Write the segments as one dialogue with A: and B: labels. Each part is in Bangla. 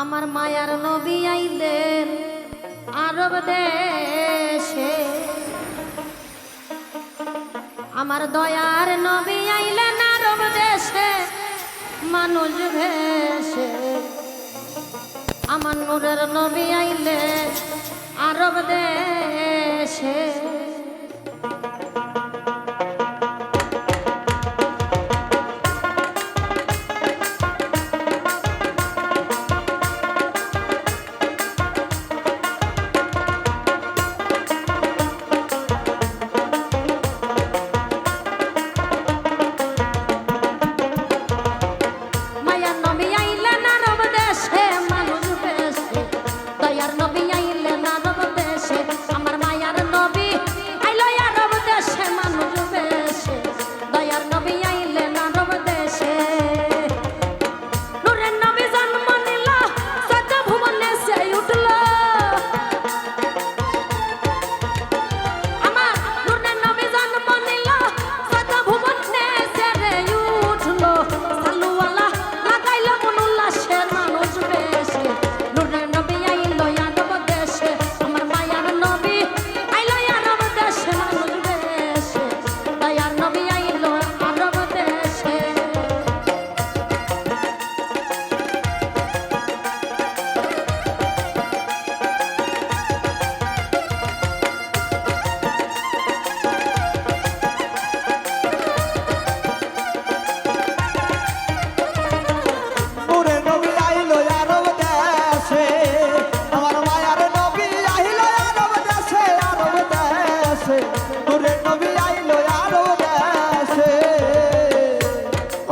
A: আমার মায়ার নবী আইলেন আরব দেশে। আমার দয়ার নবী আইলেন আরব দেশে, মানুষ ভেসে। আমার নূরের নবী আইলেন আরব দেশে।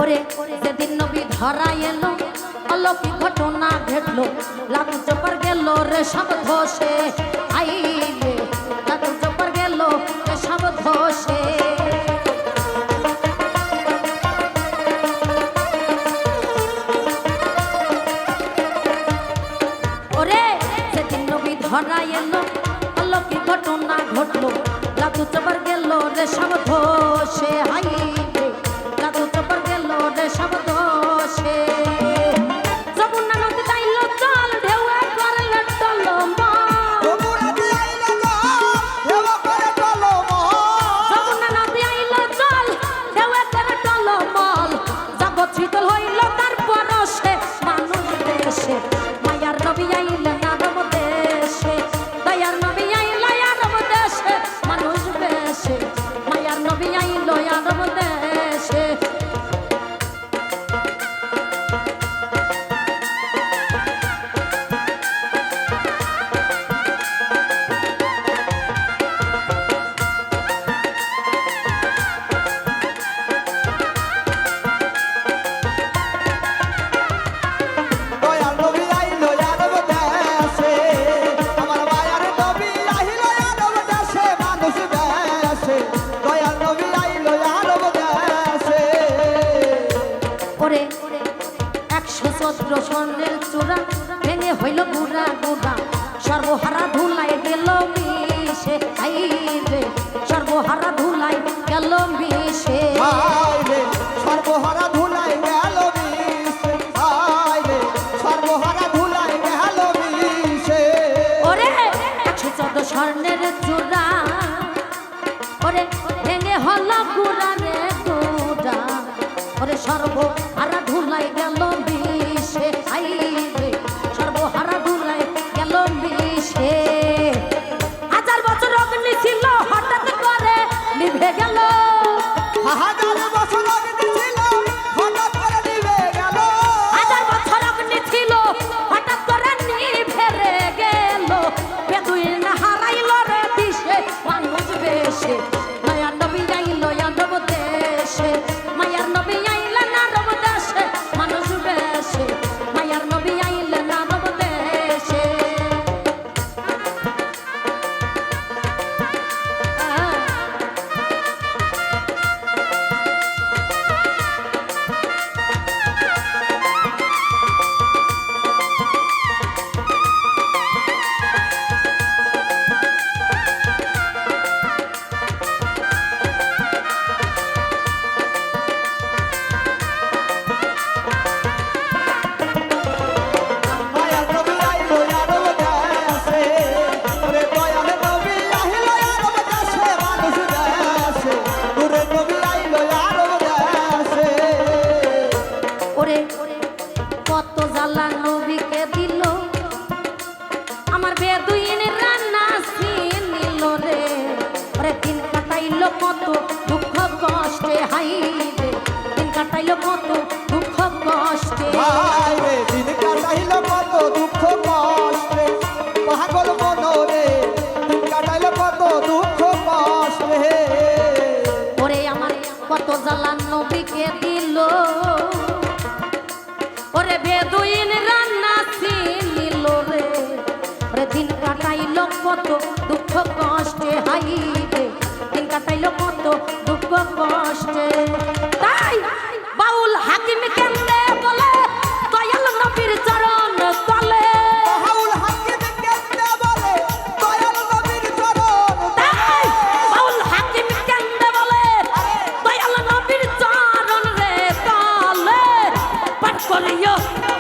A: করে সেদিন নবী ধরা এলো, অলৌকিক ঘটনা ঘটলো লাগু চপার গেল রে সব ধসে। আইলে লাগু চপার গেল রে সব ধসে। ওরে সেদিন নবী ধরা এলো, অলৌকিক ঘটনা ঘটলো লাগু চপার গেল রে সব গোড়া ভেঙে হইল গোড়া গোড়া। সর্বহারা ধুলা কত জ্বালান নবীকে দিল। ওরে বেদুইন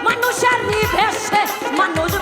A: মানুষের ভেসে মানুষ